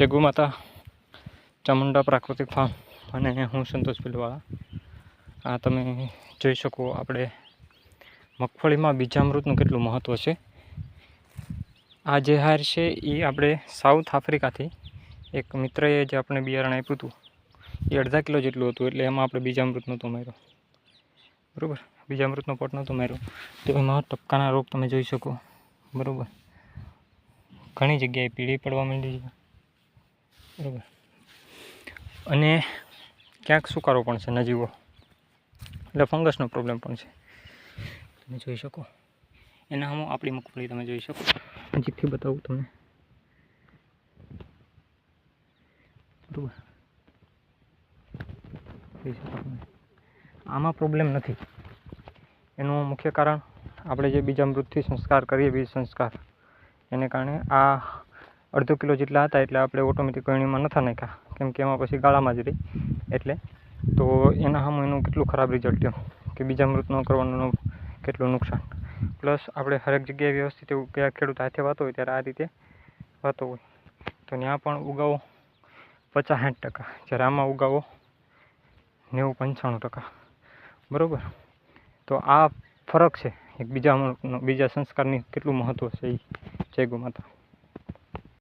જગુ માતા ચામુંડા પ્રાકૃતિક ફાર્મ અને હું સંતોષ પિલવાળા આ તમે જોઈ શકો આપણે મગફળીમાં બીજામૃતનું કેટલું મહત્ત્વ છે. આ જે હાર છે એ આપણે સાઉથ આફ્રિકાથી એક મિત્રએ જે આપણે બિયારણ આપ્યું હતું, એ અડધા કિલો જેટલું હતું એટલે એમાં આપણે બીજામૃત નહોતો માર્યો. બરાબર? બીજામૃતનો પોટ નહોતો માર્યો. તો એમાં ટપકાના રોગ તમે જોઈ શકો. બરાબર? ઘણી જગ્યાએ પીળી પડવા માંડી છે. બરાબર. અને ક્યાંક સુકારો પણ છે નજીવો. એટલે ફંગસનો પ્રોબ્લેમ પણ છે. તમે જોઈ શકો. એના હું આપણી મગફળી તમે જોઈ શકો. નજીકથી બતાવું તમને. બરાબર. જોઈ શકો આમાં પ્રોબ્લેમ નથી. એનું મુખ્ય કારણ આપણે જે બીજા મૃત્યુ સંસ્કાર કરીએ, બીજ સંસ્કાર. એને કારણે આ અડધો કિલો જેટલા હતા એટલે આપણે ઓટોમેટિક ગળણીમાં નથી નાખ્યા. કેમ કે એમાં પછી ગાળામાં જ રહી. એટલે તો એના સામે એનું કેટલું ખરાબ રિઝલ્ટ થયું કે બીજા મૃત ન કરવાનું કેટલું નુકસાન. પ્લસ આપણે હરેક જગ્યાએ વ્યવસ્થિત એવું કયા ખેડૂત હાથે વાતો હોય ત્યારે આ રીતે વાતો હોય. તો ત્યાં પણ ઉગાવો પચાસ સાઠ ટકા. જ્યારે આમાં ઉગાવો નેવું પંચાણું ટકા. બરાબર? તો આ ફરક છે. એક બીજા બીજા સંસ્કારની કેટલું મહત્ત્વ છે એ જય ગૌ માતા.